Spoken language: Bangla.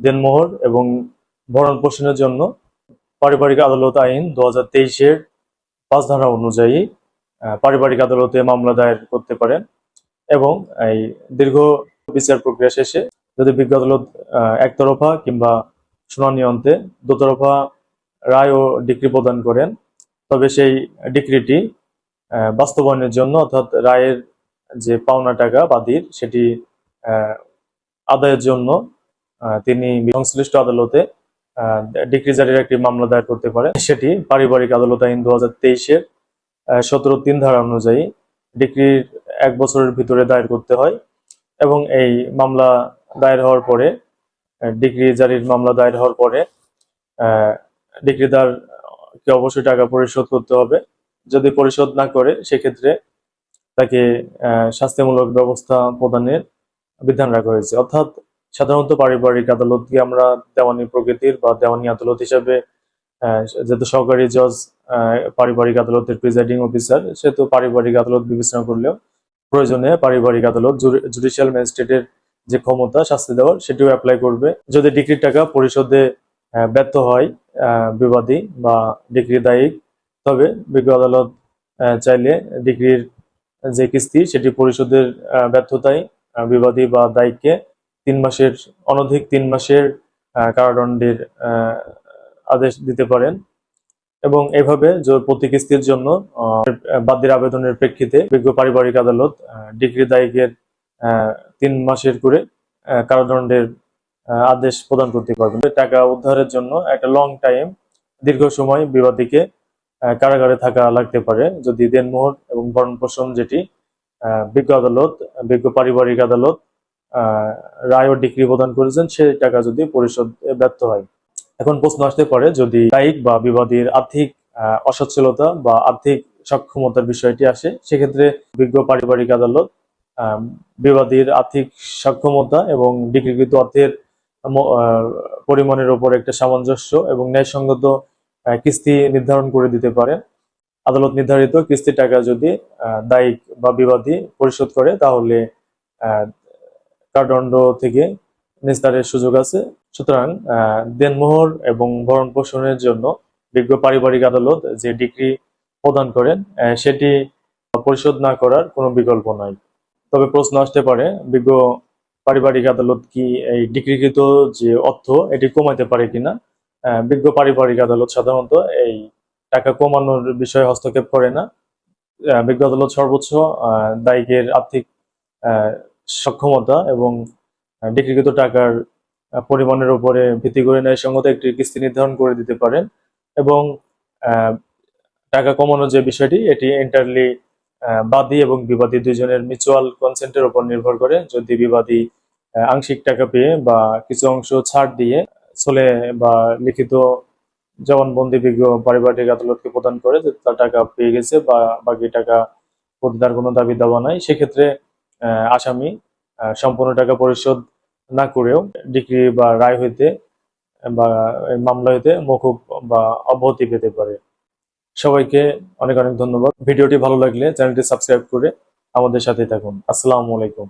দেনমোহর এবং ভরণ পোষণের জন্য পারিবারিক আদালত আইন দু হাজার তেইশের পাঁচ ধারা অনুযায়ী পারিবারিক আদালতে মামলা দায়ের করতে পারেন এবং এই দীর্ঘ বিচার প্রক্রিয়া শেষে যদি বিজ্ঞ আদালত একতরফা কিংবা শুনানি অন্তে দুতরফা রায় ও ডিগ্রি প্রদান করেন, তবে সেই ডিগ্রিটি বাস্তবায়নের জন্য অর্থাৎ রায়ের যে পাওনা টাকা বাদীর সেটি আদায়ের জন্য তিনি সংশ্লিষ্ট আদালতে আহ, ডিগ্রি জারির একটি মামলা দায়ের করতে পারে সেটি পারিবারিক আদালত আইন দু হাজার তেইশের সতেরো তিন ধারা অনুযায়ী ডিগ্রির এক বছরের ভিতরে দায়ের করতে হয় এবং এই মামলা দায়ের হওয়ার পরে ডিগ্রি জারির মামলা দায়ের হওয়ার পরে ডিগ্রিদারকে অবশ্যই টাকা পরিশোধ করতে হবে। যদি পরিশোধ না করে সেক্ষেত্রে তাকে শাস্তিমূলক ব্যবস্থা প্রদানের বিধান রাখা হয়েছে। অর্থাৎ সাধারণত পারিবারিক আদালতকে আমরা দেওয়ানি প্রকৃতির বা দেওয়ানি আদালত হিসাবে যেহেতু সহকারী জজ পারিবারিক আদালতের প্রিজাইডিং অফিসার, সেহেতু পারিবারিক আদালত বিবেচনা করলেও প্রয়োজনে পারিবারিক আদালত জুডিশিয়াল ম্যাজিস্ট্রেটের যে ক্ষমতা, শাস্তি দেওয়ার, সেটিও অ্যাপ্লাই করবে। যদি ডিগ্রির টাকা পরিশোধে ব্যর্থ হয় বিবাদী বা ডিগ্রি দায়িক তবে বিজ্ঞ আদালত চাইলে ডিগ্রির যে কিস্তি, সেটি পরিশোধের ব্যর্থতায় বিবাদী বা দায়িককে তিন মাসের, অনধিক তিন মাসের কারাদণ্ডের আদেশ দিতে পারেন। এবং এভাবে জোর প্রতি কিস্তির জন্য বাদীর আবেদনের প্রেক্ষিতে বিজ্ঞ পারিবারিক আদালত ডিগ্রি দায়িকের তিন মাসের করে কারাদণ্ডের আদেশ প্রদান করতে পারবেন। টাকা উদ্ধারের জন্য একটা লং টাইম দীর্ঘ সময় বিবাদীকে কারাগারে থাকা লাগতে পারে। যদি দেনমোহর এবং ভরণ পোষণ যেটি বিজ্ঞ আদালত, বিজ্ঞ পারিবারিক আদালত রায় ও ডিগ্রি প্রদান করেছেন সেই টাকা যদি পরিশোধ ব্যর্থ হয়। এখন প্রশ্ন আসতে পারে, যদি দায়িক বা বিবাদীর আর্থিক অসচ্ছলতা বা আর্থিক সক্ষমতার বিষয়টি আসে, সেক্ষেত্রে বিজ্ঞ পারিবারিক আদালত বিবাদীর আর্থিক সক্ষমতা এবং ডিগ্রিকৃত অর্থের পরিমাণের উপর একটা সামঞ্জস্য এবং ন্যায়সঙ্গত কিস্তি নির্ধারণ করে দিতে পারে আদালত নির্ধারিত কিস্তির টাকা যদি দায়িক বা বিবাদী পরিশোধ করে, তাহলে আহ, কারাদণ্ড থেকে নিস্তারের সুযোগ আছে। সুতরাং দেনমোহর এবং ভরণ পোষণের জন্য বিজ্ঞ পারিবারিক আদালত যে ডিগ্রি প্রদান করেন সেটি পরিশোধ না করার কোনো বিকল্প নাই। তবে প্রশ্ন আসতে পারে বিজ্ঞ পারিবারিক আদালত কি এই ডিগ্রিকৃত যে অর্থ এটি কমাতে পারে কিনা? বিজ্ঞ পারিবারিক আদালত সাধারণত এই টাকা কমানোর বিষয়ে হস্তক্ষেপ করে না। বিজ্ঞ আদালত সর্বোচ্চ দায়িকের আর্থিক সক্ষমতা এবং আহ, ডিগ্রিকৃত টাকার পরিমাণের উপরে ভিত্তি করে ন্যায়সঙ্গত একটি কিস্তি নির্ধারণ করে দিতে পারেন এবং টাকা কমানোর যে বিষয়টি এটি এন্টারলি বাদী এবং বিবাদী দুজনের মিউচুয়াল কনসেন্টের উপর নির্ভর করে। যদি বিবাদী আংশিক টাকা পেয়ে বা কিছু অংশ ছাড় দিয়ে চলে বা লিখিত জবানবন্দি বিজ্ঞ পারিবারিক আদালতকে প্রদান করে যে তার টাকা পেয়ে গেছে বা বাকি টাকা প্রতিদার কোনো দাবি দাওয়া নাই সেক্ষেত্রে আসামি সম্পূর্ণ টাকা পরিশোধ না করেও ডিগ্রি বা রায় হইতে বা মামলা হইতে মকুব বা অব্যাহতি পেতে পারে। সবাইকে অনেক অনেক ধন্যবাদ। ভিডিওটি ভালো লাগলে চ্যানেলটি সাবস্ক্রাইব করে আমাদের সাথে থাকুন। আসসালামু আলাইকুম।